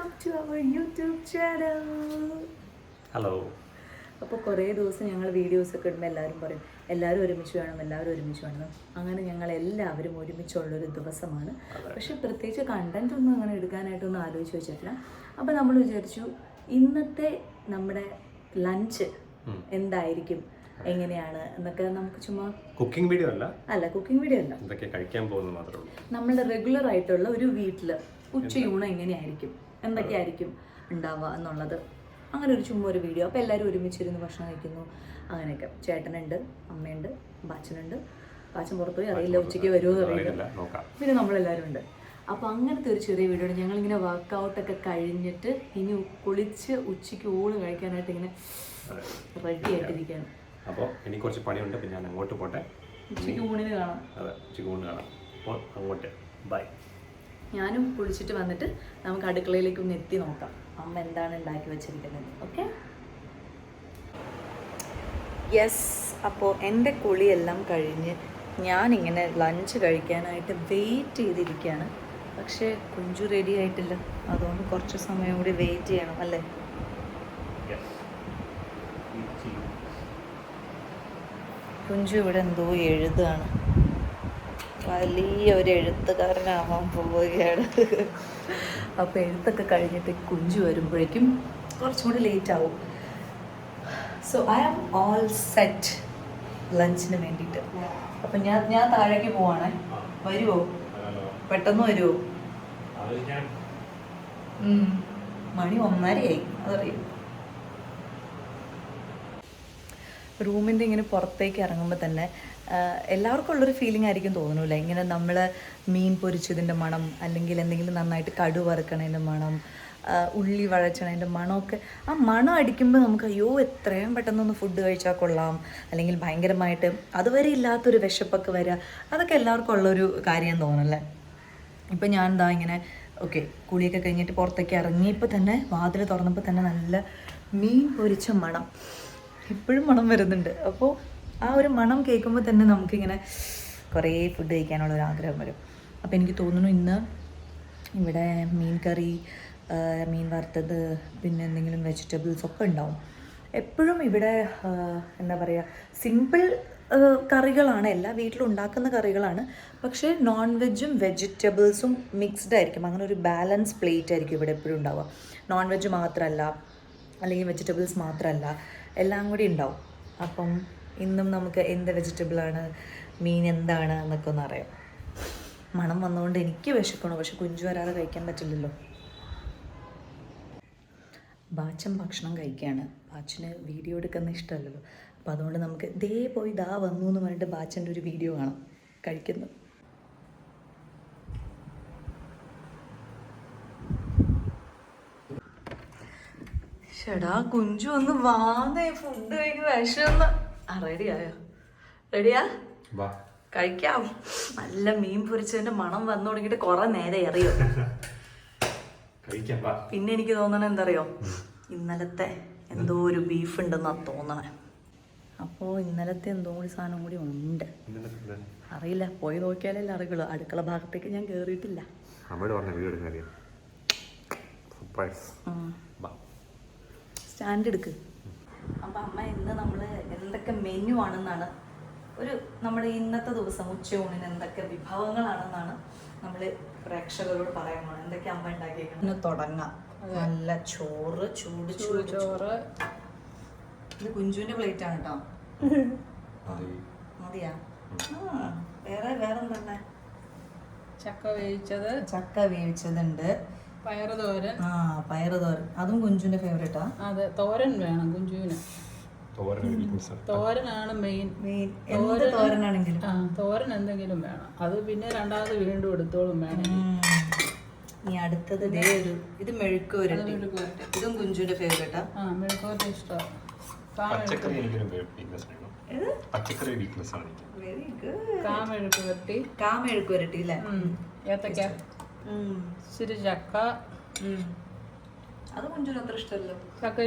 Welcome to our YouTube channel hello അപ്പോൾ കുറേ ദിവസം ഞങ്ങൾ വീഡിയോസ് ഒക്കെ ഇടുമ്പോൾ എല്ലാവരും പറയും എല്ലാവരും ഒരുമിച്ച് വേണം എല്ലാവരും ഒരുമിച്ച് വേണം. അങ്ങനെ ഞങ്ങൾ എല്ലാവരും ഒരുമിച്ചുള്ളൊരു ദിവസമാണ്. പക്ഷെ പ്രത്യേകിച്ച് കണ്ടന്റ് ഒന്നും അങ്ങനെ എടുക്കാനായിട്ടൊന്നും ആലോചിച്ച് വെച്ചിട്ടില്ല. അപ്പോൾ നമ്മൾ വിചാരിച്ചു ഇന്നത്തെ നമ്മുടെ ലഞ്ച് എന്തായിരിക്കും എങ്ങനെയാണ് എന്നൊക്കെ നമുക്ക് ചുമ്മാ കുക്കിംഗ് വീഡിയോ അല്ല? അല്ല കുക്കിംഗ് വീഡിയോ അല്ല. കഴിക്കാൻ പോകുന്നത് മാത്രമേ ഉള്ളൂ. നമ്മളുടെ റെഗുലർ ആയിട്ടുള്ള ഒരു വീട്ടിൽ ഉച്ചയൂണ് എങ്ങനെയായിരിക്കും? എന്തൊക്കെയായിരിക്കും ഉണ്ടാവുക എന്നുള്ളത്. അങ്ങനെ ഒരു ചുമ്മാ ഒരു വീഡിയോ. അപ്പോൾ എല്ലാവരും ഒരുമിച്ചിരുന്ന് ഭക്ഷണം കഴിക്കുന്നു. അങ്ങനെയൊക്കെ. ചേട്ടനുണ്ട് അമ്മയുണ്ട് അച്ഛനുണ്ട്. അച്ഛൻ പുറത്തുപോയി അറിയില്ല ഉച്ചയ്ക്ക് വരുമോ എന്ന് അറിയില്ല. പിന്നെ നമ്മളെല്ലാവരും ഉണ്ട്. അപ്പോൾ അങ്ങനത്തെ ഒരു ചെറിയ വീഡിയോ ഞങ്ങളിങ്ങനെ വർക്കൗട്ടൊക്കെ കഴിഞ്ഞിട്ട് ഇനി കുളിച്ച് ഉച്ചയ്ക്ക് ഊണ് കഴിക്കാനായിട്ട് ഇങ്ങനെ റെഡി ആയിട്ടിരിക്കുകയാണ്. അപ്പോൾ ഇനി കുറച്ച് പണിയുണ്ട്. പിന്നെ ഞാൻ അങ്ങോട്ട് പോട്ടെ. ഉച്ചയ്ക്ക് ഊണിന് കാണാം. അതെ ഉച്ചയ്ക്ക് ഊണ് കാണാം. അപ്പോൾ അങ്ങോട്ട്. ബൈ ഞാനും കുളിച്ചിട്ട് വന്നിട്ട് നമുക്ക് അടുക്കളയിലേക്ക് ഒന്ന് എത്തി നോക്കാം. അമ്മ എന്താണ് ഉണ്ടാക്കി വെച്ചിരിക്കുന്നത്? ഓക്കെ യെസ് അപ്പോൾ എന്റെ കുളിയെല്ലാം കഴിഞ്ഞ് ഞാനിങ്ങനെ ലഞ്ച് കഴിക്കാനായിട്ട് വെയിറ്റ് ചെയ്തിരിക്കുകയാണ്. പക്ഷേ കുഞ്ചു റെഡി ആയിട്ടില്ല. അതുകൊണ്ട് കുറച്ച് സമയം കൂടി വെയിറ്റ് ചെയ്യണം അല്ലേ? കുഞ്ചു ഇവിടെ എന്തോ എഴുതാണ് വലിയ ഒരു എഴുത്തുകാരനാവാൻ പോവുകയാണ്. അപ്പോൾ എഴുത്തൊക്കെ കഴിഞ്ഞിട്ട് കുഞ്ചു വരുമ്പോഴേക്കും കുറച്ചുകൂടി ലേറ്റ് ആവും. So I am all set ലഞ്ചിന് വേണ്ടിയിട്ട്. അപ്പം ഞാൻ ഞാൻ താഴേക്ക് പോവാണേ. വരുമോ പെട്ടെന്ന് വരുമോ. മണി ഒന്നരയായി അതറിയും? റൂമിന്റെ ഇങ്ങനെ പുറത്തേക്ക് ഇറങ്ങുമ്പോൾ തന്നെ എല്ലാവർക്കും ഉള്ളൊരു ഫീലിംഗ് ആയിരിക്കും തോന്നുന്നില്ല? ഇങ്ങനെ നമ്മൾ മീൻ പൊരിച്ചതിന്റെ മണം അല്ലെങ്കിൽ എന്തെങ്കിലും നന്നായിട്ട് കടു വറുക്കണതിന്റെ മണം ഉള്ളി വഴച്ചണതിന്റെ മണമൊക്കെ ആ മണം അടിക്കുമ്പോൾ നമുക്ക് അയ്യോ എത്രയും പെട്ടെന്നൊന്ന് ഫുഡ് കഴിച്ചാൽ കൊള്ളാം. അല്ലെങ്കിൽ ഭയങ്കരമായിട്ട് അതുവരെ ഇല്ലാത്തൊരു വിശപ്പൊക്കെ വരിക അതൊക്കെ എല്ലാവർക്കും ഉള്ളൊരു കാര്യം തോന്നല്ലേ ഇപ്പം ഞാൻ എന്താ ഇങ്ങനെ ഓക്കെ കുളിയൊക്കെ കഴിഞ്ഞിട്ട് പുറത്തേക്ക് ഇറങ്ങിയപ്പോൾ തന്നെ വാതിൽ തുറന്നപ്പോൾ തന്നെ നല്ല മീൻ പൊരിച്ച മണം. ഇപ്പോഴും മണം വരുന്നുണ്ട്. അപ്പോൾ ആ ഒരു മണം കേൾക്കുമ്പോൾ തന്നെ നമുക്കിങ്ങനെ കുറേ ഫുഡ് കഴിക്കാനുള്ള ഒരു ആഗ്രഹം വരും. അപ്പോൾ എനിക്ക് തോന്നുന്നു ഇന്ന് ഇവിടെ മീൻ കറി മീൻ വറുത്തത് പിന്നെ എന്തെങ്കിലും വെജിറ്റബിൾസ് ഒക്കെ ഉണ്ടാവും. എപ്പോഴും ഇവിടെ എന്താ പറയുക സിമ്പിൾ കറികളാണ്. എല്ലാ വീട്ടിലും ഉണ്ടാക്കുന്ന കറികളാണ്. പക്ഷേ നോൺ വെജും വെജിറ്റബിൾസും മിക്സ്ഡ് ആയിരിക്കും. അങ്ങനെ ഒരു ബാലൻസ് പ്ലേറ്റ് ആയിരിക്കും ഇവിടെ എപ്പോഴും ഉണ്ടാവുക. നോൺ വെജ് മാത്രമല്ല അല്ലെങ്കിൽ വെജിറ്റബിൾസ് മാത്രമല്ല എല്ലാം കൂടി ഉണ്ടാവും. അപ്പം ഇന്നും നമുക്ക് എന്ത് വെജിറ്റബിളാണ്? മീൻ എന്താണ്? എന്നൊക്കെ ഒന്ന് അറിയാം. മണം വന്നുകൊണ്ട് എനിക്ക് വിശക്കണം. പക്ഷെ കുഞ്ചു വരാതെ കഴിക്കാൻ പറ്റില്ലല്ലോ. ബാച്ചൻ ഭക്ഷണം കഴിക്കുകയാണ് ബാച്ചിന് വീഡിയോ എടുക്കുന്ന ഇഷ്ടമല്ലല്ലോ. അപ്പോൾ അതുകൊണ്ട് നമുക്ക് ദേ പോയി ദാ വന്നു എന്ന് പറഞ്ഞിട്ട് ബാച്ചന്റെ ഒരു വീഡിയോ കാണാം. കഴിക്കുന്നു. ഷടാ കുഞ്ചു ഒന്ന് വാന്നേ. ഫുഡ് കഴിക്കുന്ന വിഷമൊന്ന് ആ റെഡിയായോ റെഡിയാ കഴിക്കാം. നല്ല മീൻ പൊരിച്ചതിന്റെ മണം വന്നു തുടങ്ങിയിട്ട് കുറെ നേരെ എറിയോ. പിന്നെ എനിക്ക് തോന്നണ എന്തറിയോ? ഇന്നലത്തെ എന്തോ ഒരു ബീഫ് ഉണ്ടെന്നാ തോന്നണേ. അപ്പോ ഇന്നലത്തെ എന്തോ കൂടി സാധനം കൂടി ഉണ്ട്. അറിയില്ല. പോയി നോക്കിയാലേ അറിയുള്ളൂ. അടുക്കള ഭാഗത്തേക്ക് ഞാൻ കേറിയിട്ടില്ല. സ്റ്റാൻഡ് എടുക്ക്. അപ്പം അമ്മ ഇന്ന് നമ്മൾ എന്തൊക്കെ മെനു ആണെന്നാണ് ഒരു നമ്മുടെ ഇന്നത്തെ ദിവസം ഉച്ചയൂണിന് എന്തൊക്കെ വിഭവങ്ങളാണെന്നാണ് നമ്മൾ പ്രേക്ഷകരോട് പറയാൻ എന്തൊക്കെ അമ്മ ഉണ്ടാക്കിയിരിക്കുന്നത് തുടങ്ങാം. നല്ല ചോറ് ചൂട് ചൂട് ചോറ്. ഇത് കുഞ്ചുവിന്റെ പ്ലേറ്റ് ആണ് കേട്ടോ മതിയാ? വേറെ വേറെ എന്താണ് ചക്ക വേവിച്ചത്. ചക്ക വേവിച്ചതുണ്ട്. പയറ് തോരൻ ആ പയറ് തോരൻ അതും കുഞ്ചുവിന്റെ ഫേവറേറ്റാ അതെ തോരൻ വേണം കുഞ്ചുവിന്. തോരനാണ് മെയിൻ മെയിൻ എന്ത് തോരനാണെങ്കിലും. ആ തോരൻ എന്തെങ്കിലും വേണം. അത് പിന്നെ രണ്ടാമത് വീണ്ടും എടുത്തോളും വേണം ഉം. ഇനി അടുത്തത് ദേ ഒരു ഇത് മെഴുക്ക് വരട്ടി ഇതും കുഞ്ചുവിന്റെ ഫേവറേറ്റാ ആ. മെഴുക്കോട്ട് ഇഷ്ടമാണ്. കാ പച്ചക്കറി എനിക്കൊരു വീക്ക്നെസ് ആണ്. പച്ചക്കറി വീക്ക്നെസ് ആണ് വെരി ഗുഡ് കാമെഴുക്ക് വരട്ടി കാ മെഴുക്ക് വരട്ടി അല്ലേ ഏത്തക്ക. ഇച്ചിരി ചക്ക. അത് അത്ര ഇഷ്ടമല്ലോ. ചക്ക.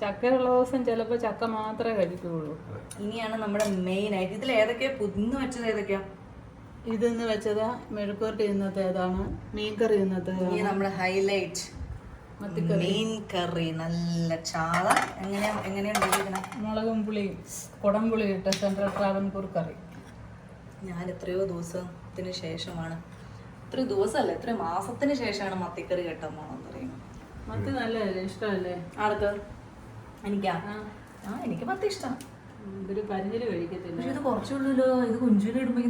ചക്കയുള്ള ദിവസം ചിലപ്പോൾ ചക്ക മാത്രമേ കഴിക്കുകയുള്ളൂ ഇനിയാണ് നമ്മുടെ മെയിൻ ആയിട്ട്. ഇതിൽ ഏതൊക്കെയാ? പുതിന്ന് വെച്ചത് ഏതൊക്കെയാ? ഇതെന്ന് വെച്ചതാ ഇന്നത്തെ ഇന്നത്തേതാണ് മീൻകറി ഇന്നത്തെ ഇനി നമ്മുടെ ഹൈലൈറ്റ് മീൻ കറി നല്ല ചാള. എങ്ങനെയാ എങ്ങനെയാ ഉണ്ടാക്കിയിരിക്കണേ മുളകും പുളിയും. കുടംപുളി ഇട്ട സെൻട്രൽ ട്രാവൻകൂർ കറി. ഞാൻ എത്രയോ ദിവസത്തിന് ശേഷമാണ് ഇത്ര ദിവസമല്ല? ഇത്ര മാസത്തിന് ശേഷമാണ് മത്തിക്കറി കേട്ടോ മോണെന്ന് പറയുന്നത്. മത്തി നല്ലതല്ലേ? ഇഷ്ടമല്ലേ? ആർക്ക്? എനിക്കാ? ആ. എനിക്ക് മത്തി ഇഷ്ടം. ഇതൊരു പരിഞ്ഞിൽ കഴിക്കത്തില്ല. പക്ഷെ ഇത് കുറച്ചുള്ളൂല്ലോ ഇത് കുഞ്ചിന് ഇടുമ്പോ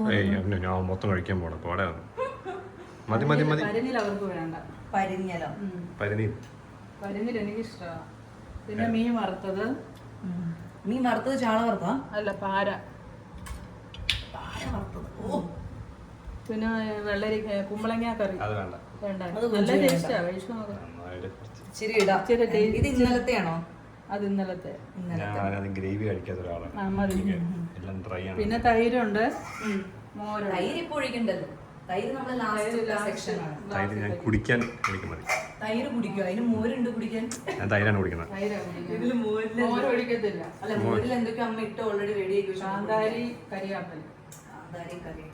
തോന്നുന്നു. ഞാൻ മൊത്തം കഴിക്കാൻ പോണം. പോടെ മതി മതി മതി. പരിഞ്ഞിൽ അവർക്ക് വേണ്ട. പരിഞ്ഞലോ ഉം. പരിഞ്ഞിൽ എനിക്ക് ഇഷ്ടമാണ് പിന്നെ മീൻ വറുത്തത്. മീൻ വറുത്തത് ചാള വറുത്താ അല്ല പാര. പാര വറുത്തത്. ഓ. പിന്നെ വെള്ളരി കുമ്പളങ്ങ കറി. അത് വേണ്ട. വേണ്ട. നല്ല ടേസ്റ്റാ ഇച്ചിരി ഇടാം. ഇച്ചിരി. ഇത് ഇന്നലത്തെയാണോ? അത് ഇന്നലത്തെ. ഞാൻ അത് ഗ്രേവി കഴിക്കാത്ത ഒരാളാണ്. ആ മതി. എനിക്ക് എല്ലാം ഡ്രൈ ആണ്. പിന്നെ തൈരുണ്ട്. മോരുണ്ട് തൈര് ഇപ്പൊ ഒഴിക്കണ്ടല്ലോ. തൈര് ലാസ്റ്റ് സെക്ഷൻ ആണ്. തൈര് ഞാൻ കുടിക്കാൻ എനിക്ക് മതി. തൈര് കുടിക്കും? അതിന് മോരുണ്ട് കുടിക്കാൻ? ഞാൻ തൈരാണ് കുടിക്കുന്നത്. തൈരാ കുടിക്കുന്നത്. ഇതിൽ മോരിൽ മോര് ഒഴിക്കത്തില്ല. അല്ല മോരിൽ എന്തൊക്കെ അമ്മ ഇട്ട് ഓൾറെഡി റെഡി ആക്കി വെച്ചു കാന്താരി കരിയാപ്പൽ. കാന്താരി കറി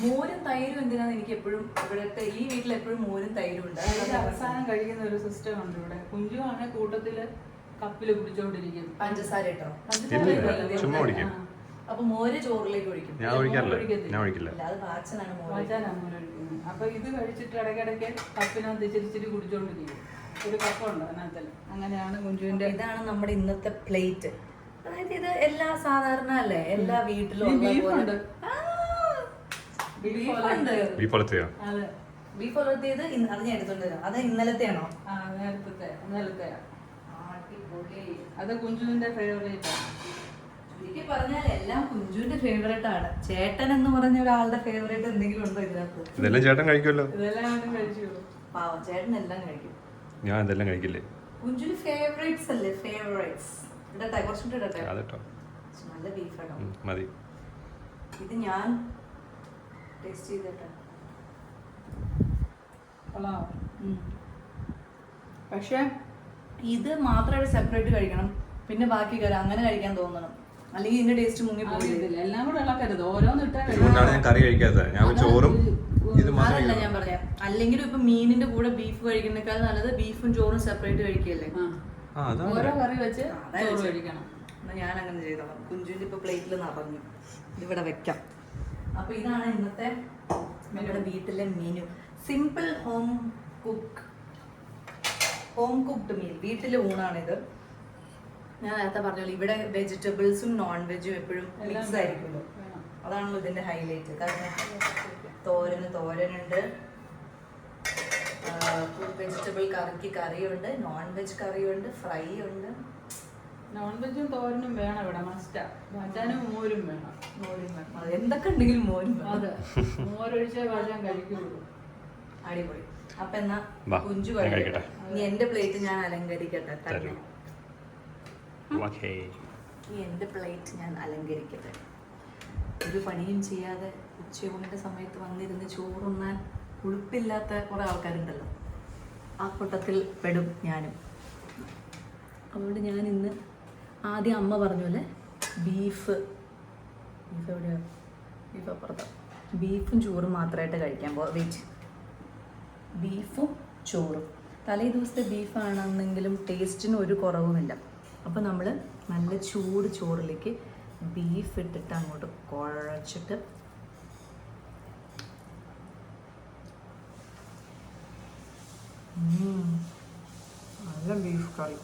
മോരും തൈരും എന്തിനാന്ന് എനിക്ക് എപ്പോഴും ഇവിടുത്തെ ഈ വീട്ടിൽ എപ്പോഴും മോരും തൈരും ഉണ്ട്. അതിന്റെ അവസാനം കഴിക്കുന്ന ഒരു സിസ്റ്റം ഉണ്ട് ഇവിടെ. കുഞ്ചുവാണ് കൂട്ടത്തിൽ കപ്പിൽ കുടിച്ചോണ്ടിരിക്കും പഞ്ചസാര ഇട്ടോ? പഞ്ചസാര ചുമ്മാ കുടിക്കും. അപ്പൊ മോര് ചോറിലേക്ക് ഒഴിക്കും. ഞാൻ ഒഴിക്കാറില്ല. ഞാൻ ഒഴിക്കില്ല. അല്ല അത് പാച്ചനാണ് മോര്. ഒഴിക്കുന്നത്. അപ്പൊ ഇത് കഴിച്ചിട്ട് ഇടയ്ക്കിടയ്ക്ക് കപ്പിനകത്ത് ഇച്ചിരി ഇച്ചിരി കുടിച്ചോണ്ടിരിക്കും. ഒരു കപ്പുണ്ട് അതിനകത്തല്ല അങ്ങനെയാണ് കുഞ്ചുവിന്റെ ഇതാണ് നമ്മുടെ ഇന്നത്തെ പ്ലേറ്റ്. അതായത് ഇത് എല്ലാ സാധാരണ അല്ലേ? എല്ലാ വീട്ടിലും ഈ ഉള്ള beef പോലെ- ഉണ്ട്. ആ, Beef beef ഉണ്ട് ബീഫ് വളർത്തിയോ അതെ. ബീഫ് വളർത്തിയത് അത് ഞാൻ എടുത്തോണ്ട് വരാം അത് ഇന്നലത്തെയാണോ? ആ നേരത്തെ ഇന്നലത്തെ അത് കുഞ്ചുവിന്റെ ഫേവറേറ്റ് എനിക്ക് പറഞ്ഞാൽ എല്ലാം കുഞ്ചുവിന്റെ ഫേവറേറ്റ് ആണ്. ചേട്ടൻ എന്ന് പറഞ്ഞ ഒരാളുടെ ഫേവറേറ്റ് എന്തെങ്കിലും ഉണ്ടോ ഇതിനകത്ത്? ഇതെല്ലാം ചേട്ടൻ കഴിക്കുമല്ലോ. ഇതെല്ലാം കഴിച്ചു. പാവം ചേട്ടൻ എല്ലാം കഴിക്കും. ഞാൻ ഇതെല്ലാം കഴിക്കില്ലേ? കുഞ്ചുവിന് ഫേവറേറ്റ്സ് അല്ലേ? ഫേവറേറ്റ്സ് ഇടട്ടെ കുറച്ചുകൂടെ ഇടട്ടെ. അതെട്ടോ നല്ല ബീഫ് മതി. ഇത് ഞാൻ ടേസ്റ്റ് ചെയ്തിട്ട്. കൊള്ളാം. പക്ഷെ ഇത് മാത്രമായിട്ട് സെപ്പറേറ്റ് കഴിക്കണം. പിന്നെ ബാക്കി കറി അങ്ങനെ കഴിക്കാൻ തോന്നണം. അല്ലെങ്കിൽ ഇതിന്റെ ടേസ്റ്റ് മുങ്ങി പോയില്ല എല്ലാം കൂടെ ഇളക്കരുത് ഓരോന്ന് ഞാൻ കറി കഴിക്കാത്തത്. ഞാൻ ചോറും അതല്ല ഞാൻ പറയാം. അല്ലെങ്കിലും ഇപ്പൊ മീനിന്റെ കൂടെ ബീഫ് കഴിക്കുന്നേക്കാൾ നല്ലത് ബീഫും ചോറും സെപ്പറേറ്റ് അതാണ്. ഓരോ കറി വെച്ച് ചോറ്. കഴിക്കണം. ഞാൻ അങ്ങനെ ചെയ്തോളാം. കുഞ്ചുവിന്റെ ഇപ്പൊ പ്ലേറ്റിൽ നിറഞ്ഞു. ഇവിടെ വെക്കാം. അപ്പൊ ഇതാണ് ഇന്നത്തെ നമ്മുടെ വീട്ടിലെ menu simple home cook home cooked meal വീട്ടിലെ ഊണാണിത് ഞാൻ നേരത്തെ പറഞ്ഞല്ലോ ഇവിടെ വെജിറ്റബിൾസും നോൺ വെജും എപ്പോഴും മിക്സ് ആയിരിക്കുമല്ലോ. അതാണല്ലോ ഇതിന്റെ ഹൈലൈറ്റ് കാരണം തോരന് തോരനുണ്ട്. വെജിറ്റബിൾ കറിക്ക് കറിയുണ്ട് നോൺ വെജ് കറിയുണ്ട് ഫ്രൈ ഉണ്ട്. നോൺ വെജും തോരനും വേണം ഇവിടെ മസ്റ്റാ മോരും വേണം. മോരും വേണം. അത് എന്തൊക്കെ ഉണ്ടെങ്കിലും മോരും വേണം. അതെ. മോരൊഴിച്ചേ വചാൻ കഴിക്കുള്ളൂ. അടിപൊളി. അപ്പൊ എന്നാ കുഞ്ചു കഴിക്കട്ടെ. ഇനി എന്റെ പ്ലേറ്റ് ഞാൻ അലങ്കരിക്കട്ടെ. തന്നെ ഓക്കേ. ഇനി എന്റെ പ്ലേറ്റ് ഞാൻ അലങ്കരിക്കട്ടെ. ഒരു പണിയും ചെയ്യാതെ ഉച്ചയൂണിന്റെ സമയത്ത് വന്നിരുന്ന് ചോറുണ്ണാൻ ഉളുപ്പില്ലാത്ത കുറെ ആൾക്കാരുണ്ടല്ലോ. ആ കൂട്ടത്തിൽ പെടും ഞാനും. അതുകൊണ്ട് ഞാൻ ഇന്ന് ആദ്യം അമ്മ പറഞ്ഞു അല്ലേ ബീഫ് ബീഫ് എവിടെയാണ് ബീഫ് അപ്പുറത്ത്. ബീഫും ചോറും മാത്രമായിട്ട് കഴിക്കാൻ പോ വെയിറ്റ് ബീഫും ചോറും. തലേ ദിവസത്തെ ബീഫാണെന്നെങ്കിലും ടേസ്റ്റിന് ഒരു കുറവുമില്ല. അപ്പോൾ നമ്മൾ നല്ല ചൂട് ചോറിലേക്ക് ബീഫ് ഇട്ടിട്ട് അങ്ങോട്ട് കുഴച്ചിട്ട്. നല്ല ബീഫ് കറി.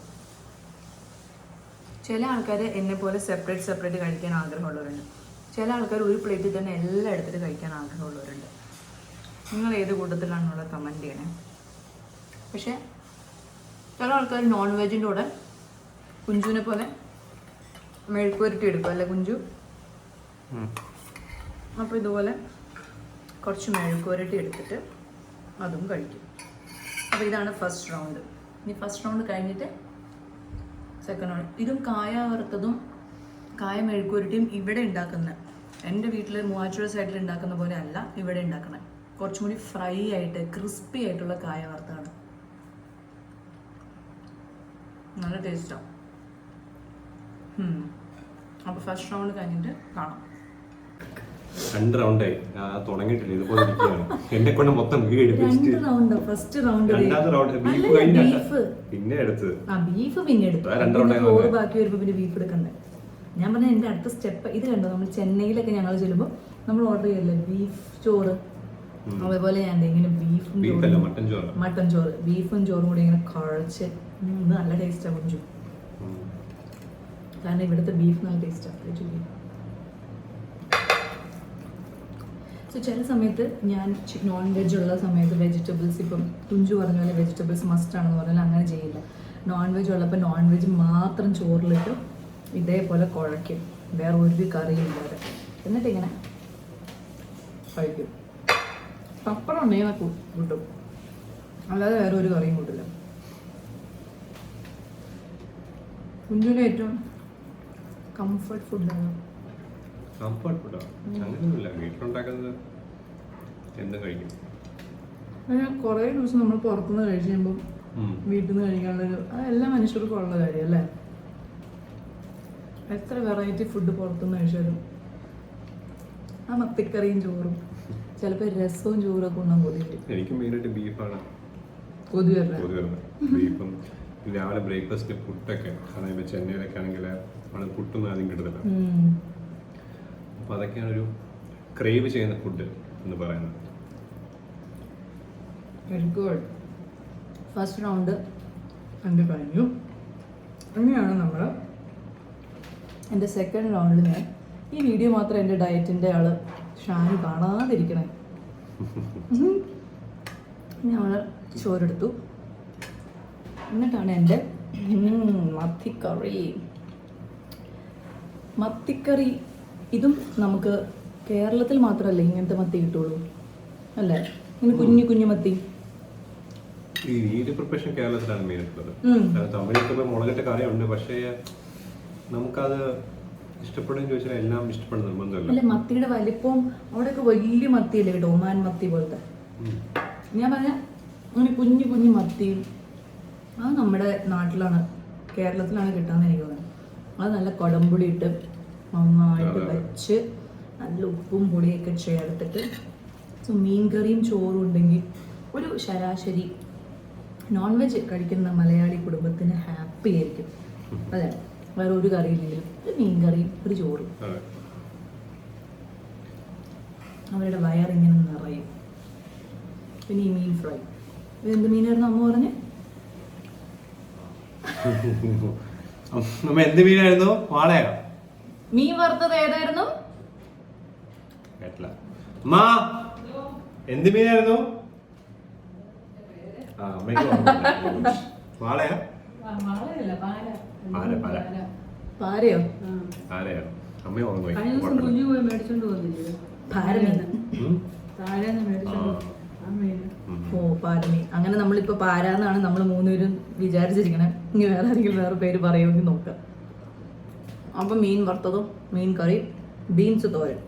ചില ആൾക്കാർ എന്നെ പോലെ സെപ്പറേറ്റ് സെപ്പറേറ്റ് കഴിക്കാൻ ആഗ്രഹമുള്ളവരുണ്ട്. ചില ആൾക്കാർ ഒരു പ്ലേറ്റിൽ തന്നെ എല്ലാം എടുത്തിട്ട് കഴിക്കാൻ ആഗ്രഹമുള്ളവരുണ്ട്. നിങ്ങൾ ഏത് കൂട്ടത്തിലാണെന്നുള്ള കമന്റ് ചെയ്യണേ. പക്ഷേ ചില ആൾക്കാർ നോൺ വെജിന്റെ കൂടെ കുഞ്ചുവിനെ പോലെ മെഴുക്കുവരട്ടി എടുക്കും അല്ലേ കുഞ്ചു. അപ്പോൾ ഇതുപോലെ കുറച്ച് മെഴുക്കുവരട്ടി എടുത്തിട്ട് അതും കഴിക്കും. അപ്പോൾ ഇതാണ് ഫസ്റ്റ് റൗണ്ട് ഇനി ഫസ്റ്റ് റൗണ്ട് കഴിഞ്ഞിട്ട് സെക്കൻഡ് റൗണ്ട് ഇതും കായ വറുത്തതും കായ മെഴുക്കുരുട്ടിയും ഇവിടെ ഉണ്ടാക്കുന്ന എന്റെ വീട്ടിൽ മൂവാറ്റുപുഴ സൈഡിൽ ഉണ്ടാക്കുന്ന പോലെ അല്ല ഇവിടെ ഉണ്ടാക്കുന്നത് കുറച്ചും കൂടി ഫ്രൈ ആയിട്ട് ക്രിസ്പി ആയിട്ടുള്ള കായ വറുത്താണ്. നല്ല ടേസ്റ്റാണ് അപ്പോൾ ഫസ്റ്റ് റൗണ്ട് കഴിഞ്ഞിട്ട് കാണാം. രണ്ട് റൗണ്ടായി ആ തുടങ്ങിയിട്ടില്ല. ഇതുപോലെ ഇരിക്കുകയാണ്. എന്നെ കൊണ്ട് മൊത്തം വീട് റൗണ്ട് ഫസ്റ്റ് റൗണ്ട് രണ്ടാമത്തെ റൗണ്ട് ബീഫ് കഴിഞ്ഞ പിന്നെ എടുത്തത്. ബീഫ് പിന്നെ എടുത്തു. രണ്ട് റൗണ്ട് ബാക്കി വരുമ്പോൾ പിന്നെ ബീഫ് എടുക്കണ്ടേ ഞാൻ പറഞ്ഞ എന്റെ അടുത്ത സ്റ്റെപ്പ് ഇത് കണ്ടോ? നമ്മൾ ചെന്നൈയിലൊക്കെ ഞങ്ങൾ ചെല്ലുമ്പോൾ നമ്മൾ ഓർഡർ ചെയ്യല്ലേ? ബീഫ് ചോറ്. അതേപോലെ ഞാൻ ഇങ്ങനെ ബീഫും മട്ടൻ ചോറ് ബീഫും ചോറും. കൂടി ഇങ്ങനെ കുഴച്ച്. നല്ല ടേസ്റ്റാണ് കൊഞ്ചു. കാരണം ഇവിടുത്തെ ബീഫ് നല്ല ടേസ്റ്റാണ് സോ ചില സമയത്ത് ഞാൻ നോൺ വെജ് ഉള്ള സമയത്ത് വെജിറ്റബിൾസ് ഇപ്പം കുഞ്ചു പറഞ്ഞ പോലെ വെജിറ്റബിൾസ് മസ്റ്റ് ആണെന്ന് പറഞ്ഞാൽ അങ്ങനെ ചെയ്യില്ല. നോൺ വെജ് ഉള്ളപ്പോൾ നോൺ വെജ് മാത്രം ചോറിലിട്ട് ഇതേപോലെ കുഴയ്ക്കും. വേറെ ഒരു കറിയും ഇല്ലാതെ. എന്നിട്ട് ഇങ്ങനെ കഴിക്കും. പപ്പടം ഉണ്ടെങ്കിൽ കൂട്ടും. അല്ലാതെ വേറെ ഒരു കറിയും കൂട്ടില്ല. കുഞ്ചുവിന് ഏറ്റവും കംഫർട്ട് ഫുഡാണ് കംഫർട്ട് ഫുഡാ അങ്ങനെയൊന്നുമില്ല. വീട്ടിലുണ്ടാക്കുന്നത് എന്തും കഴിക്കും? കുറേ ദിവസം നമ്മൾ പുറത്തുനിന്ന് കഴിച്ച് കഴിയുമ്പോൾ വീട്ടിൽ നിന്ന് കഴിക്കാനുള്ളൊരു എല്ലാ മനുഷ്യർക്കും ഉള്ള കാര്യം അല്ലേ എത്ര വെറൈറ്റി ഫുഡ് പുറത്തുനിന്ന് കഴിച്ചാലും ആ മത്തിക്കറിയും ചോറും ചിലപ്പോൾ രസവും ചോറൊക്കെ ഉണ്ണാൻ കൊതി എനിക്ക് മെയിനായിട്ട് ബീഫാണ്. കൊതി വരുന്നത് ബീഫും രാവിലെ ബ്രേക്ക്ഫാസ്റ്റ് പുട്ടൊക്കെ. അതായത് ചെന്നൈയിലൊക്കെ ആണെങ്കിൽ അവിടെ പുട്ടൊന്നും ആദ്യം കിട്ടുന്നില്ല ഉം. അപ്പോൾ അതൊക്കെയാണ് ഒരു ക്രേവ് ചെയ്യുന്ന ഫുഡ് എന്ന് പറയുന്നത്. വെരി ഗുഡ് ഫസ്റ്റ് റൗണ്ട് കണ്ടു കഴിഞ്ഞു. അങ്ങനെയാണ് നമ്മൾ എന്റെ സെക്കൻഡ് റൗണ്ടിൽ ഞാൻ ഈ വീഡിയോ മാത്രം എന്റെ ഡയറ്റിന്റെ ആൾ ഷാനു കാണാതിരിക്കണേ. ഞങ്ങൾ ചോരെടുത്തു എന്നിട്ടാണ് എന്റെ മത്തിക്കറി. മത്തിക്കറി ഇതും നമുക്ക് കേരളത്തിൽ മാത്രമല്ലേ ഇങ്ങനത്തെ മത്തി കിട്ടുള്ളൂ? അല്ലേ? ഇങ്ങനെ കുഞ്ഞു കുഞ്ഞു മത്തി. ഈ വീഡിയോ പ്രിപ്പറേഷൻ കേരളത്തിലാണ് മെയിൻ ആയിട്ടുള്ളത്. തമിഴൊക്കെ മുളകിട്ട കറിയുണ്ട്. പക്ഷേ നമുക്കത് ഇഷ്ടപ്പെടുന്ന ചോദിച്ചാൽ എല്ലാം ഇഷ്ടപ്പെടുന്ന നിർബന്ധമല്ല. മത്തിയുടെ വലിപ്പം അവിടെയൊക്കെ വലിയ മത്തിയല്ലേ കേട്ടോ? ഒമാൻ മത്തി പോലത്തെ. ഞാൻ പറഞ്ഞ അങ്ങനെ കുഞ്ഞു കുഞ്ഞു മത്തി അത് നമ്മുടെ നാട്ടിലാണ് കേരളത്തിലാണ് കിട്ടാന്ന് എനിക്ക് തോന്നുന്നത് അത് നല്ല കുടംപുളി ഇട്ട് നന്നായിട്ട് വെച്ച് നല്ല ഉപ്പും പൊടിയൊക്കെ ചേർത്തിട്ട് സോ മീൻ കറിയും ചോറും ഉണ്ടെങ്കിൽ ഒരു ശരാശരി നോൺ വെജ് കഴിക്കുന്ന മലയാളി കുടുംബത്തിന് ഹാപ്പി ആയിരിക്കും. അതെ. വേറെ ഒരു കറി ഇല്ലെങ്കിലും ഒരു മീൻ കറിയും ഒരു ചോറും. അവരുടെ വയറിങ്ങനെ നിറയും. പിന്നെ ഈ മീൻ ഫ്രൈ. എന്ത് മീനായിരുന്നു അമ്മ പറഞ്ഞ്? എന്ത് മീനായിരുന്നു? വാളയോ. മീൻ വറുത്തത് ഏതായിരുന്നു കേട്ടില്ല അമ്മാ എന്ത് മീനായിരുന്നു ആ അമ്മയ്ക്ക് ഓർമ്മയില്ല. വാളയാ മാളയല്ല പാല പാല, പാല. പാരയോ ആ. ആരെയാണ് അമ്മയെ ഓർമ്മ പോയി. കഴിഞ്ഞ ദിവസം കുഴപ്പമില്ല. കുഞ്ഞു പോയി മേടിച്ചോണ്ട് വന്നില്ലേ പാരമീൻ ഉം. താഴേന്ന് മേടിച്ചോണ്ട് ആ. ആ മീൻ ഉം. ഓ പാരമീൻ അങ്ങനെ നമ്മളിപ്പോ പാരാന്നാണ് നമ്മൾ മൂന്നുപേരും വിചാരിച്ചിരിക്കണേ ഇനി വേറെ ആരെങ്കിലും വേറെ പേര് പറയുമെങ്കിൽ നോക്കാം അപ്പൊ മീൻ വറുത്തതും മീൻ കറി ബീൻസ് തോരൻ.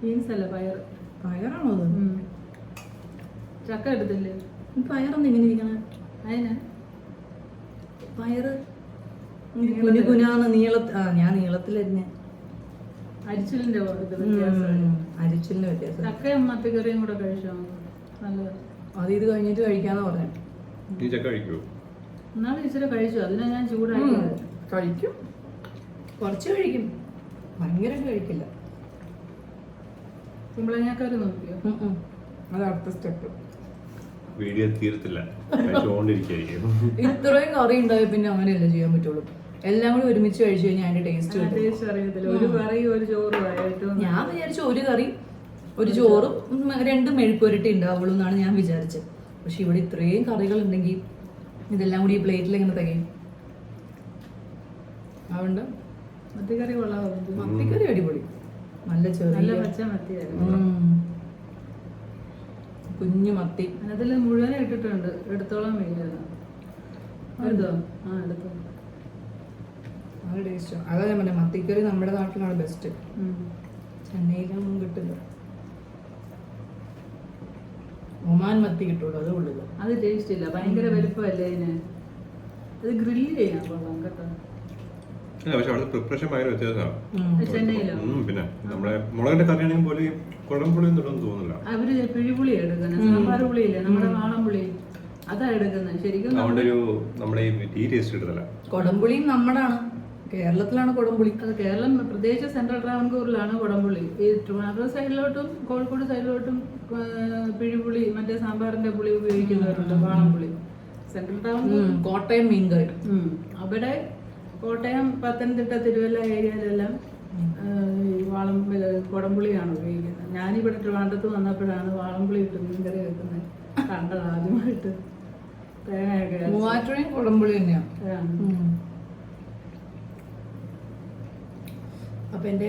ബീൻസ് അല്ല പയർ? പയറാണോ അത്? ചക്ക എടുത്തില്ലേ? ഈ പയറൊന്നും ഇങ്ങനെ ഇരിക്കണേ? അതിന് പയറ്? കുനു കുനാന്ന് നീള ഞാൻ നീളത്തിലരിഞ്ഞ അരിച്ചിലിന്റെ അരിച്ചിലിന്റെ വ്യത്യാസം. ചക്കയും മത്തിക്കറിയും കൂടെ കഴിച്ചോ? നല്ലത്. അത് ഇത് കഴിഞ്ഞിട്ട് കഴിക്കാന്ന് പറഞ്ഞു. നീ ചക്ക കഴിക്കുമോ എന്നാലും ഇച്ചിരി കഴിച്ചു? അതിനാ ഞാൻ ചൂടായി കഴിക്കും. കുറച്ച് കഴിക്കും. ഭയങ്കര കഴിക്കില്ല. കുമ്പളങ്ങാക്കറി നോക്കിയോ. അത് അടുത്ത സ്റ്റെപ്പ് വീഡിയോ തീരത്തില്ല കഴിച്ചുകൊണ്ടിരിക്കുകയായിരിക്കും ഇത്രയും കറി ഉണ്ടായാൽ പിന്നെ അങ്ങനെയല്ലേ ചെയ്യാൻ പറ്റുള്ളൂ. എല്ലാം കൂടി ഒരുമിച്ച് കഴിച്ചു കഴിഞ്ഞാൽ അതിന്റെ ടേസ്റ്റ് കിട്ടും. ടേസ്റ്റ് അറിയത്തില്ല. ഒരു കറി ഒരു ചോറും ഏറ്റവും ഞാൻ വിചാരിച്ചു ഒരു കറി ഒരു ചോറും രണ്ട് മെഴുക്കുരട്ടി ഉണ്ടാവുള്ളൂ എന്നാണ് ഞാൻ വിചാരിച്ചത്. പക്ഷെ ഇവിടെ ഇത്രയും കറികൾ ഉണ്ടെങ്കിൽ ഇതെല്ലാം കൂടി ഈ പ്ലേറ്റിൽ എങ്ങനെ തികയും? അതുകൊണ്ട് മത്തിക്കറി കൊള്ളാമോ മത്തിക്കറി അടിപൊളി. നല്ല നല്ല പച്ച മത്തിയായിരുന്നു. കുഞ്ഞു മത്തി. അതിൽ മുഴുവൻ ഇട്ടിട്ടുണ്ട്. എടുത്തോളം വെയിലാണ് എടുത്തോ? ആ എടുത്തോ. നല്ല ടേസ്റ്റ് അതാ ഞാൻ പറഞ്ഞത് മത്തിക്കറി നമ്മുടെ നാട്ടിലാണ് ബെസ്റ്റ്. ചെന്നൈയിലൊന്നും കിട്ടില്ല. ഒമാൻ മത്തി കിട്ടുള്ളൂ അത് ഉള്ളത് അത് ടേസ്റ്റ് ഇല്ല. ഭയങ്കര വലുപ്പമല്ലേ അതിന് അത് ഗ്രില്ല് ചെയ്യാൻ കൊള്ളാം കേട്ടോ. പക്ഷെ അവിടുത്തെ പ്രിപ്പറേഷൻ ഭയങ്കര വ്യത്യാസമാണ്. പിന്നെ നമ്മുടെ മുളകിന്റെ കറിയാണെങ്കിൽ പോലെ കുഴമ്പുളി ഒന്നും തോന്നുന്നില്ല. അവർ പിഴിപുളി എടുക്കുന്നത് സാമ്പാർ പുളിയില്ലേ? നമ്മുടെ വാളംപുളി. അതാ എടുക്കുന്നത് ശരിക്കും അതുകൊണ്ട് ഒരു നമ്മുടെ ഈ ടേസ്റ്റ് കിട്ടുന്നില്ല കൊടംപുളിയും നമ്മടാണ്. കേരളത്തിലാണ് കൊടംപുളി. അത് കേരളം പ്രത്യേകിച്ച് സെൻട്രൽ ട്രാവൻകൂറിലാണ് കുടംപുളി. ഈ ട്രിവാൻഡ്രം സൈഡിലോട്ടും കോഴിക്കോട് സൈഡിലോട്ടും പിഴിപുളി മറ്റേ സാമ്പാറിന്റെ പുളി ഉപയോഗിക്കുന്നവരുണ്ട് വാളംപുളി. സെൻട്രൽ ട്രാവൻകൂർ കോട്ടയം മീൻകറി. അവിടെ കോട്ടയം പത്തനംതിട്ട തിരുവല്ല ഏരിയയിലെല്ലാം ഈ വാളം കുടംപുളിയാണ് ഉപയോഗിക്കുന്നത്. ഞാനിവിടെ ട്രിവാണ്ടത്ത് വന്നപ്പോഴാണ് വാളംപുളി ഇട്ട് മീൻകറി വെക്കുന്നത് കണ്ടത് ആദ്യമായിട്ട്. തേങ്ങയൊക്കെ. മൂവാറ്റുപുഴയും കൊടംപുളി തന്നെയാണ്. അപ്പൊ എന്റെ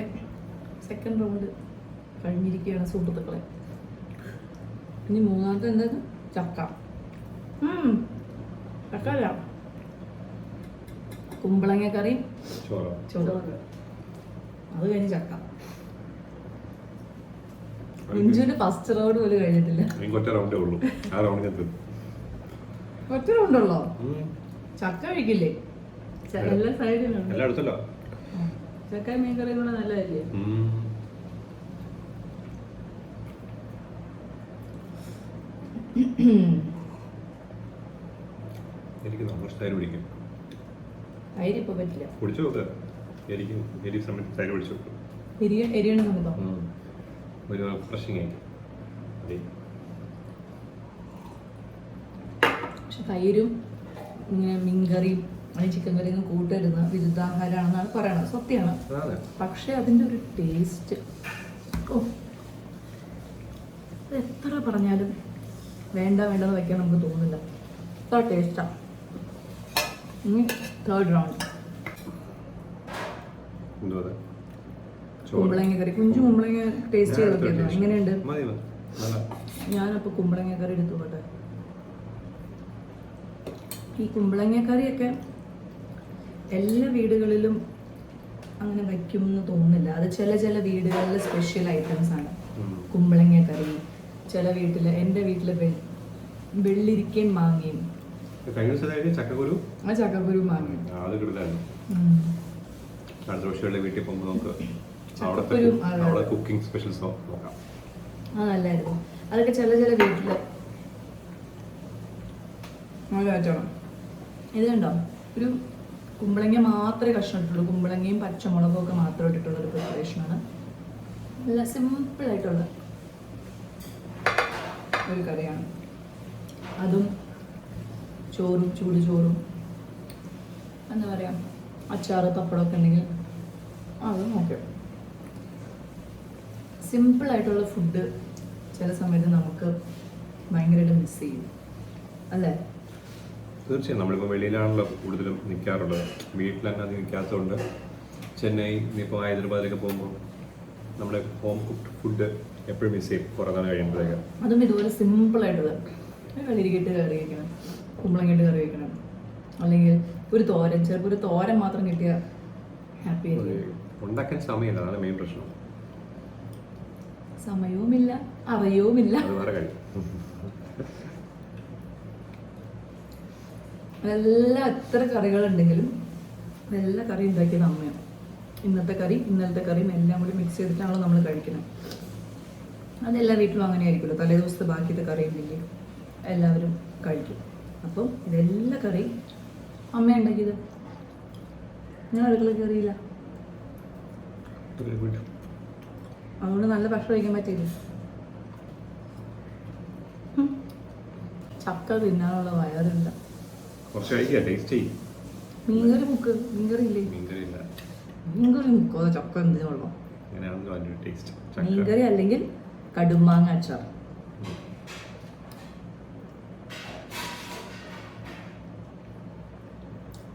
സെക്കൻഡ് റൗണ്ട് കഴിഞ്ഞിരിക്കുകയാണ് സുഹൃത്തുക്കളെ. ഇനി മൂന്നാമത്തെ എന്താ ചക്ക. ഉം, ചക്ക അല്ല കുമ്പളങ്ങ കറി ചോറ്. അത് കഴിഞ്ഞ് ചക്ക. കുഞ്ചുവിന് ഫസ്റ്റ് റൗണ്ട് പോലും കഴിഞ്ഞിട്ടില്ല. ഒറ്റ റൗണ്ടേ ഉള്ളൂ. ആ റൗണ്ട് ഒറ്റ റൗണ്ടുള്ളോ. ചക്ക കഴിക്കില്ലേ? എല്ലാ അടുത്തല്ലോ ചക്ക മീൻകറി കൂടെ നല്ലതല്ലേ? എനിക്ക് നമ്മൾ തൈര് പിടിക്കും. തൈര് ഇപ്പൊ പറ്റില്ല. കുടിച്ചു നോക്ക്. എരി സമയത്ത് തൈര് പിടിച്ചു നോക്ക് എരിയ എരിയണ നമുക്ക് ഉം. ഒരു ഫ്രഷിങ് ആയിട്ട്. അതെ. പക്ഷെ തൈരും ഇങ്ങനെ മീൻകറിയും അല്ലെങ്കിൽ ചിക്കൻ കറിയും ഒന്നും കൂട്ടരുന്ന വിരുദ്ധാഹാരമാണെന്നാണ് പറയണത്. സത്യമാണ്. പക്ഷെ അതിന്റെ ഒരു ടേസ്റ്റ് ഓ. എത്ര പറഞ്ഞാലും വേണ്ട വേണ്ടെന്ന് വയ്ക്കാൻ നമുക്ക് തോന്നുന്നില്ല. അത്ര ടേസ്റ്റാണ് ഇനി തേർഡ് റൗണ്ട് കുമ്പളങ്ങ കറി. കുഞ്ചു കുമ്പളങ്ങ ടേസ്റ്റ് ചെയ്ത് എടുത്ത് എങ്ങനെയുണ്ട്? ഞാനപ്പോൾ കുമ്പളങ്ങ കറി എടുത്തു പോട്ടെ. ഈ കുമ്പളങ്ങ കറിയൊക്കെ എല്ലാ വീടുകളിലും അങ്ങനെ വയ്ക്കും എന്ന് തോന്നുന്നില്ല. അത് ചില ചില വീടുകളിലെ സ്പെഷ്യൽ ഐറ്റംസ് ആണ്. കുമ്പളങ്ങ കറി ചില വീട്ടിൽ എന്റെ വീട്ടിൽ വെള്ളിരിക്കയും മാങ്ങയും കഴിഞ്ഞ ദിവസം ചക്കക്കുരു? ആ ചക്കക്കുരു മാങ്ങയും ആ, അത് കിടലായിരുന്നു. ഉം. അടുത്ത വർഷമുള്ള വീട്ടിൽ പോകുമ്പോൾ നമുക്ക് അവിടുത്തെ. അവിടെ കുക്കിംഗ് സ്പെഷ്യൽസ് നോക്കാം. ആ നല്ലായിരുന്നു. അതൊക്കെ ചില ചില വീട്ടിൽ നല്ല ഐറ്റമാണ് ഇത് കണ്ടോ? ഒരു കുമ്പളങ്ങ മാത്രമേ കഷ്ണം ഇട്ടുള്ളൂ കുമ്പളങ്ങയും പച്ചമുളകും ഒക്കെ മാത്രം ഇട്ടിട്ടുള്ള ഒരു പ്രിപ്പറേഷൻ ആണ്. നല്ല സിമ്പിൾ ആയിട്ടുള്ള ഒരു കറിയാണ്. അതും ചോറും ചൂട് ചോറും. എന്താ പറയുക അച്ചാറ് പപ്പടമൊക്കെ ഉണ്ടെങ്കിൽ അത് നോക്കി. സിമ്പിൾ ആയിട്ടുള്ള ഫുഡ് ചില സമയത്ത് നമുക്ക് ഭയങ്കരമായിട്ട് മിസ് ചെയ്യും. അല്ലേ? തീർച്ചയായും. നമ്മളിപ്പോൾ വെളിയിലാണല്ലോ കൂടുതലും നിൽക്കാറുള്ളത് വീട്ടിലങ്ങനെ അധികം നിൽക്കാത്തതുകൊണ്ട് ചെന്നൈ ഇനിയിപ്പോൾ ഹൈദരാബാദിലൊക്കെ പോകുമ്പോൾ നമ്മുടെ ഹോം കുക്ക്ഡ് ഫുഡ് എപ്പോഴും മിസ് ചെയ്യും. കുറേ നാൾ കഴിയുമ്പോഴേക്ക്. അതും ഇതുപോലെ സിമ്പിൾ ആയിട്ടുള്ളത് ഒരു വെള്ളിരിക്കട്ട് കറി വെക്കണം. അല്ലെങ്കിൽ ഒരു തോരൻ ചിലപ്പോൾ ഒരു തോരൻ മാത്രം കിട്ടിയ ഹാപ്പി ഉണ്ടാക്കാൻ സമയമില്ല അതാണ് മെയിൻ പ്രശ്നം. സമയവുമില്ല അറിയവുമില്ല എല്ലാ എത്ര കറികളുണ്ടെങ്കിലും എല്ലാ കറി ഉണ്ടാക്കിയത് അമ്മയാണ് ഇന്നത്തെ കറി ഇന്നലത്തെ കറിയും എല്ലാം കൂടി മിക്സ് ചെയ്തിട്ടാണല്ലോ നമ്മൾ കഴിക്കുന്നത്. അതെല്ലാ വീട്ടിലും അങ്ങനെ ആയിരിക്കുമല്ലോ തലേ ദിവസത്തെ ബാക്കിയത്തെ കറി ഉണ്ടെങ്കിൽ എല്ലാവരും കഴിക്കും. അപ്പം ഇതെല്ലാ കറി അമ്മ ഉണ്ടാക്കിയത്. ഞാൻ അടുക്കള കയറിയില്ല. അതുകൊണ്ട് നല്ല ഭക്ഷണം കഴിക്കാൻ പറ്റിയില്ല. ചക്ക തിന്നാനുള്ള വയറുണ്ട്. മീൻകറി മുക്ക് മീൻകറി ഇല്ലേ? മീൻകറി മുക്കോ? ചക്ക എന്തിനുള്ളൂ മീൻകറി അല്ലെങ്കിൽ കടുമാങ്ങ അച്ചാർ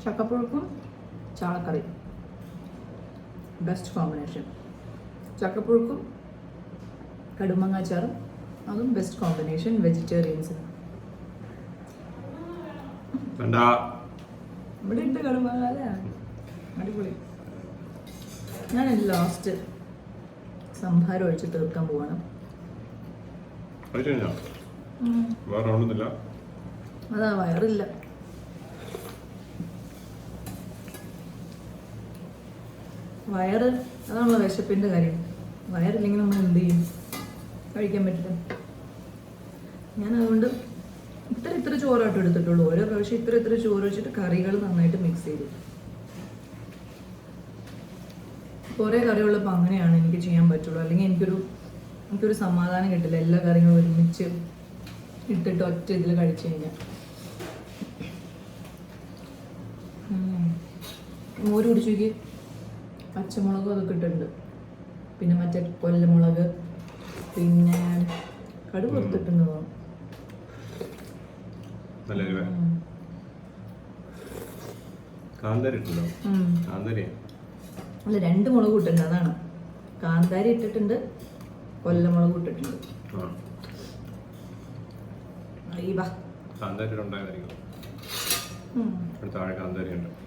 ചക്കപ്പുഴുക്കും ചാളക്കറി ബെസ്റ്റ് കോമ്പിനേഷൻ ചക്കപ്പുഴുക്കും കടുമങ്ങാച്ചാറും അതും ബെസ്റ്റ് കോമ്പിനേഷൻ വെജിറ്റേറിയൻസ് ഇവിടെ ഉണ്ട് കടുമങ്ങ അല്ലേ? അടിപൊളി. ഞാൻ ലാസ്റ്റ് സംഭാരം ഒഴിച്ച് തീർക്കാൻ പോവാണ്. അതാ വയറില്ല. വയറ് അതാണ് വിശപ്പിന്റെ കാര്യം. വയറില്ലെങ്കിൽ നമ്മൾ എന്ത് ചെയ്യും? കഴിക്കാൻ പറ്റില്ല. ഞാൻ അതുകൊണ്ട് ഇത്ര ഇത്ര ചോറായിട്ട് എടുത്തിട്ടുള്ളൂ. ഓരോ പ്രാവശ്യം ഇത്ര ഇത്ര ചോറ് വെച്ചിട്ട് കറികൾ നന്നായിട്ട് മിക്സ് ചെയ്തു. കുറേ കറിയുള്ളപ്പോൾ അങ്ങനെയാണ് എനിക്ക് ചെയ്യാൻ പറ്റുള്ളൂ. അല്ലെങ്കിൽ എനിക്കൊരു എനിക്കൊരു സമാധാനം കിട്ടില്ല. എല്ലാ കറികളും ഒരുമിച്ച് ഇട്ടിട്ട് ഒറ്റ ഇതിൽ കഴിച്ചു കഴിഞ്ഞാൽ. മോര് കുടിച്ചു കുടിച്ചേക്ക് പച്ചമുളകും അതൊക്കെ ഇട്ടിട്ടുണ്ട് പിന്നെ മറ്റേ കൊല്ലമുളക് പിന്നെ കടുക് കൊടുത്തിട്ടുണ്ട് അല്ല രണ്ട് മുളക് ഇട്ടിട്ടുണ്ട് അതാണ്. കാന്താരി ഇട്ടിട്ടുണ്ട് കൊല്ലമുളക് ഇട്ടിട്ടുണ്ട്.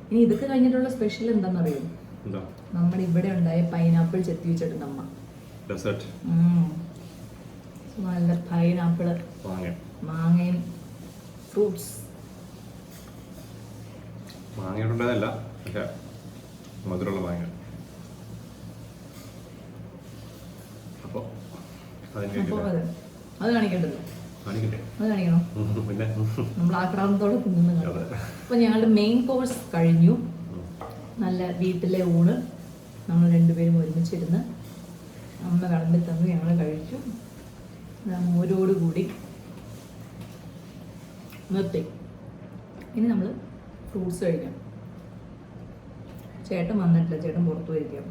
ഇനി ഇതൊക്കെ കഴിഞ്ഞിട്ടുള്ള സ്പെഷ്യൽ എന്താണെന്നറിയോ? എന്താ? നമ്മുടെ ഇവിടെ ഉണ്ടായ പൈനാപ്പിൾ ചെത്തി വെച്ചിട്ടുണ്ട് അമ്മ. ഡെസേർട്ട്. നല്ല പൈനാപ്പിൾ മാങ്ങ. മാങ്ങയും ഫ്രൂട്ട്സ് മാങ്ങയുണ്ടായതല്ല പക്ഷെ മധുരമുള്ള മാങ്ങ. അപ്പോൾ അത്. കാണിക്കേണ്ടത് നമ്മൾ ആക്രാന്തത്തോടെ തിന്നുന്നു. അപ്പോൾ ഞങ്ങളുടെ മെയിൻ കോഴ്സ് കഴിഞ്ഞു. നല്ല വീട്ടിലെ ഊണ്. നമ്മൾ രണ്ടുപേരും ഒരുമിച്ചിരുന്ന് അമ്മ വിളമ്പി തന്നു ഞങ്ങൾ കഴിച്ചു. മോരോടുകൂടി മോരോട് കൂടി നിർത്തി. ഇനി നമ്മൾ ഫ്രൂട്ട്സ് കഴിക്കാം. ചേട്ടൻ വന്നിട്ടില്ല ചേട്ടൻ പുറത്തു പോയിരിക്കാം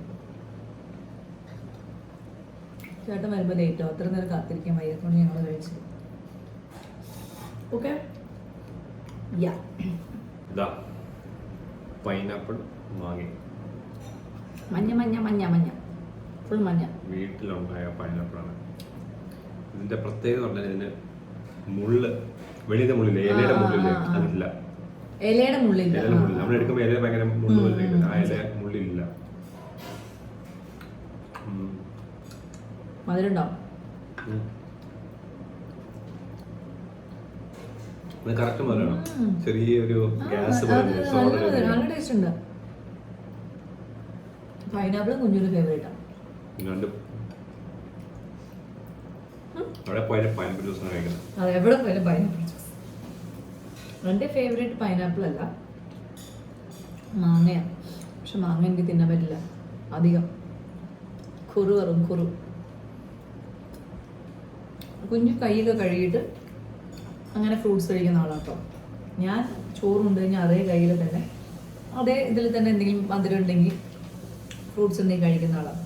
ചേട്ടൻ വരുമ്പോൾ ലേറ്റോ അത്ര നേരം കാത്തിരിക്കാൻ വയ്യാത്തോണ്ട് ഞങ്ങൾ കഴിച്ചു. ഓക്കെ യാ പൈനാപ്പിൾ മാങ്ങ മഞ്ഞ മഞ്ഞ മഞ്ഞ മഞ്ഞ. ഫുൾ മഞ്ഞ. വീട്ടിലുണ്ടായ പൈനാപ്പിളാണ് ഇതിന്റെ പ്രത്യേകത പറഞ്ഞാൽ ഇതിന് മുള്ള് വെളിയുടെ മുള്ളില്ല? ഇലയുടെ മുള്ളില്ല. അതില്ല ഇലയുടെ മുള്ളില്ല. ഇലയുടെ മുള്ളില്ല. നമ്മൾ എടുക്കുമ്പോൾ ഇല ഭയങ്കര മുള്ള് പോലെ. ആ ഇല മുള്ളില്ല. ഉം. മധുരണ്ടോ ഇത് കറക്റ്റ് മധുരമാണ്. ചെറിയൊരു ഗ്യാസ് പോലെ നല്ല ടേസ്റ്റ് ഉണ്ട്. പൈനാപ്പിൾ കുഞ്ഞൊരു ഫേവറേറ്റാ രണ്ട് അവിടെ പോയാലും പൈനാപ്പിൾ ജ്യൂസ് കഴിക്കുന്നത്. അത് എവിടെ പോയാലും പൈനാപ്പിൾ ജ്യൂസ് എന്റെ ഫേവറേറ്റ് പൈനാപ്പിൾ അല്ല മാങ്ങയാണ്. പക്ഷെ മാങ്ങ എനിക്ക് തിന്നാൻ പറ്റില്ല അധികം. കുറു വെറും കുറു കുഞ്ഞു കൈയൊക്കെ കഴുകിയിട്ട് അങ്ങനെ ഫ്രൂട്ട്സ് കഴിക്കുന്ന ആളാട്ടോ. ഞാൻ ചോറുണ്ട് കഴിഞ്ഞാൽ അതേ കയ്യിൽ തന്നെ അതേ ഇതിൽ തന്നെ എന്തെങ്കിലും മധുരം ഉണ്ടെങ്കിൽ ഫ്രൂട്ട്സ് ഉണ്ടെങ്കിൽ കഴിക്കുന്ന ആളാണ്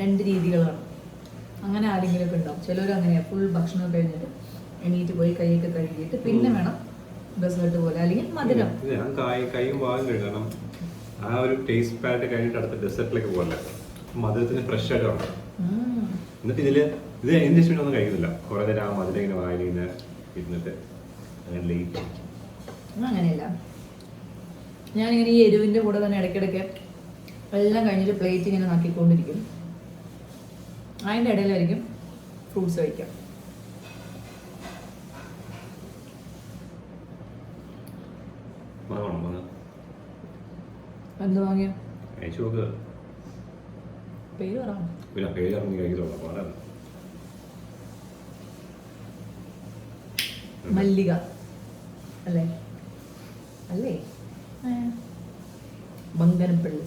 രണ്ട് രീതികളാണ്. അങ്ങനെ ആരെങ്കിലുമൊക്കെ ഉണ്ടാവും. ചിലർ അങ്ങനെയാണ് ഫുൾ ഭക്ഷണം കഴിഞ്ഞിട്ട് എണീറ്റ് പോയി കൈയൊക്കെ കഴുകിയിട്ട് പിന്നെ വേണം ഡെസേർട്ട് പോലെ. അല്ലെങ്കിൽ മധുരം. ഞാൻ കായ് ഭാഗം കഴുകണം ആ ഒരു ടേസ്റ്റ് പാറ്റ് കഴിഞ്ഞിട്ട് അടുത്ത ഡെസേർട്ടിലേക്ക് പോലെ മധുരത്തിന് ഫ്രഷ് ആയിട്ട് വേണം. എന്നിട്ട് ഇതിൽ ഇത് എന്ത് ഇഷ്ടം ഒന്നും കഴിക്കുന്നില്ല. കുറെ നേരം ആ മധുരം ഇങ്ങനെ വായിൽ ഇങ്ങനെ ഇരുന്നിട്ട് അങ്ങനെ ലേറ്റ് അങ്ങനെയല്ല. ഞാനിങ്ങനെ ഈ എരിവിന്റെ കൂടെ തന്നെ ഇടയ്ക്കിടയ്ക്ക് എല്ലാം കഴിഞ്ഞിട്ട് പ്ലേറ്റ് ഇങ്ങനെ നക്കിക്കൊണ്ടിരിക്കും. അതിന്റെ ഇടയിലായിരിക്കും ഫ്രൂട്ട്സ് കഴിക്കാം. എന്ത് വാങ്ങിയ പേര് പറ. മല്ലിക. അല്ലേ ഏ. ബങ്കനപ്പള്ളി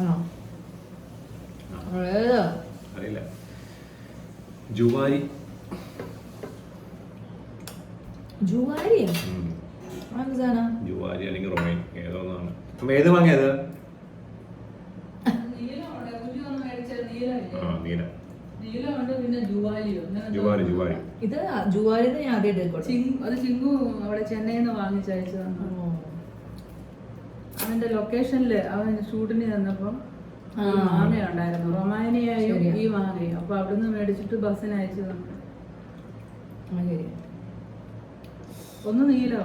ആണോ ഏതാ അറിയില്ല ജുവാരി ജുവാരിയാ ഉം. അതെന്ത് സാധനം ജുവാരി അല്ലെങ്കിൽ റൊമൈൻ ഏതോ ഒന്നാണ് അപ്പൊ ഏത് വാങ്ങിയത് നീലമുണ്ട് കുഞ്ഞു ഒന്ന് മേടിച്ചത് നീലമില്ലേ ആ നീല നീലമുണ്ട് പിന്നെ ജുവാലിയോ അങ്ങനെ എന്തോ ജുവാരി ജുവാരി ഇത് ജുവാരിന്ന് ഞാൻ ആദ്യമായിട്ട് കേൾക്കോട്ടെ ചിങ് അത് ചിങ്കു അവിടെ ചെന്നൈയിൽ നിന്ന് വാങ്ങിച്ചയച്ചതാണ് ലൊക്കേഷനിൽ അവൻ ഷൂട്ടിന് ചെന്നപ്പം. മാങ്ങ ഉണ്ടായിരുന്നു റൊമാനിയായും ഈ മാങ്ങയും അപ്പൊ അവിടുന്ന് മേടിച്ചിട്ട് ബസ്സിന് അയച്ചു തന്നു ഒന്ന് നീലോ?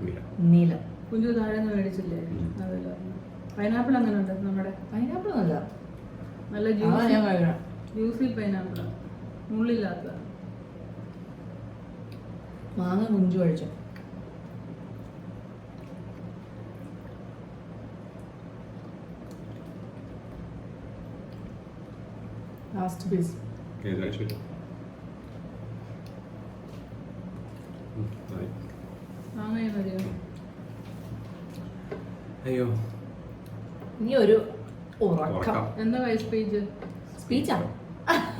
നീല. നീലം. കുഞ്ചു താഴെ നിന്ന് മേടിച്ചില്ലേ അതല്ല പൈനാപ്പിൾ അങ്ങനെ ഉണ്ട് നമ്മുടെ? പൈനാപ്പിൾ നല്ല. നല്ല ജ്യൂസ് ഞാൻ ജ്യൂസി കഴിക്കണം. ജ്യൂസി പൈനാപ്പിൾ മുള്ളില്ലാത്ത. മാങ്ങ കുഞ്ചു കഴിച്ചു. ലാസ്റ്റ് പീസ് അയ്യോ. ഇനി ഒരു ഉറക്കം. എന്താ വൈസ് പേജ്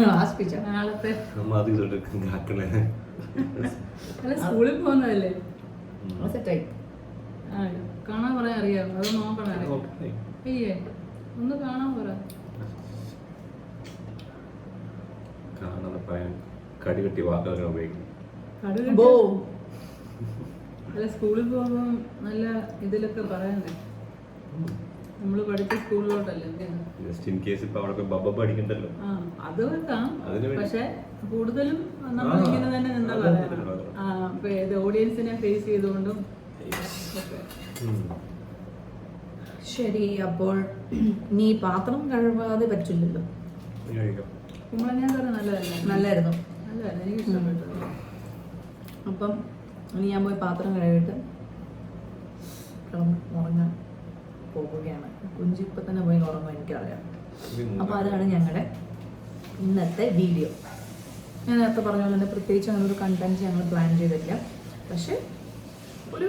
ആ? സ്പീച്ചാണ് നാളത്തെ. അല്ല സ്കൂളിൽ പോകുന്നതല്ലേ? സെറ്റായി. കാണാൻ പറയാൻ അറിയാം. അത് നോക്കണം. അയ്യേ ഒന്ന് കാണാൻ പറ. കാണാതെ പറയാൻ കടി കെട്ടി വാക്കുകളൊക്കെ ഉപയോഗിക്കും. അല്ല സ്കൂളിൽ പോകുമ്പോൾ നല്ല ഇതിലൊക്കെ പറയണ്ടേ നമ്മൾ പഠിച്ച സ്കൂളിലോട്ടല്ലേ ജസ്റ്റ് ഇൻ കേസ് ഇപ്പൊ അവിടെ ബബ്ബ അത് വെക്കാം. പക്ഷെ കൂടുതലും നമ്മൾ ഇങ്ങനെ തന്നെ എന്താ പറയാ? ഓഡിയൻസിനെ ഫേസ് ചെയ്തുകൊണ്ടും ശരി അപ്പോൾ നീ പാത്രം കഴുകാതെ പറ്റില്ലല്ലോ. കുമ്പളങ്ങ കറി നല്ലതല്ലേ നല്ലായിരുന്നു. നല്ലതല്ല എനിക്ക് ഇഷ്ടപ്പെട്ടു അപ്പം ഇനി ഞാൻ പോയി പാത്രം കഴുകിയിട്ട് ഉറങ്ങാൻ പോവുകയാണ്. കുഞ്ചി ഇപ്പം തന്നെ പോയി ഉറങ്ങും എനിക്കറിയാം. അപ്പോൾ അതാണ് ഞങ്ങളുടെ ഇന്നത്തെ വീഡിയോ. ഞാൻ നേരത്തെ പറഞ്ഞ പോലെ തന്നെ പ്രത്യേകിച്ച് അങ്ങനെ ഒരു കണ്ടന്റ് ഞങ്ങൾ പ്ലാൻ ചെയ്തില്ല. പക്ഷെ ഒരു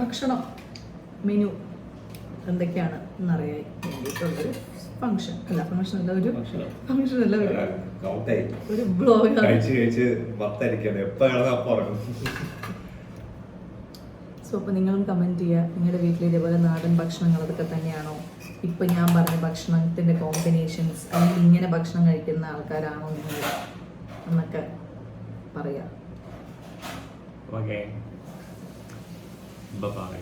ഭക്ഷണം മെനു എന്തൊക്കെയാണ് എന്നറിയാൻ വേണ്ടിയിട്ടുള്ളൊരു ഫങ്ഷൻ അല്ല ഫംഗ്ഷൻ അല്ല ഒരു ഫങ്ഷൻ അല്ല. ഒരു ബ്ലോഗ് സോ അപ്പോൾ നിങ്ങളും കമന്റ് ചെയ്യുക. നിങ്ങളുടെ വീട്ടിൽ ഇതേപോലെ നാടൻ ഭക്ഷണങ്ങൾ അതൊക്കെ തന്നെയാണോ? ഇപ്പം ഞാൻ പറഞ്ഞ ഭക്ഷണത്തിന്റെ കോമ്പിനേഷൻസ് അല്ലെങ്കിൽ ഇങ്ങനെ ഭക്ഷണം കഴിക്കുന്ന ആൾക്കാരാണോ നിങ്ങൾ എന്നൊക്കെ പറയാം. Okay bye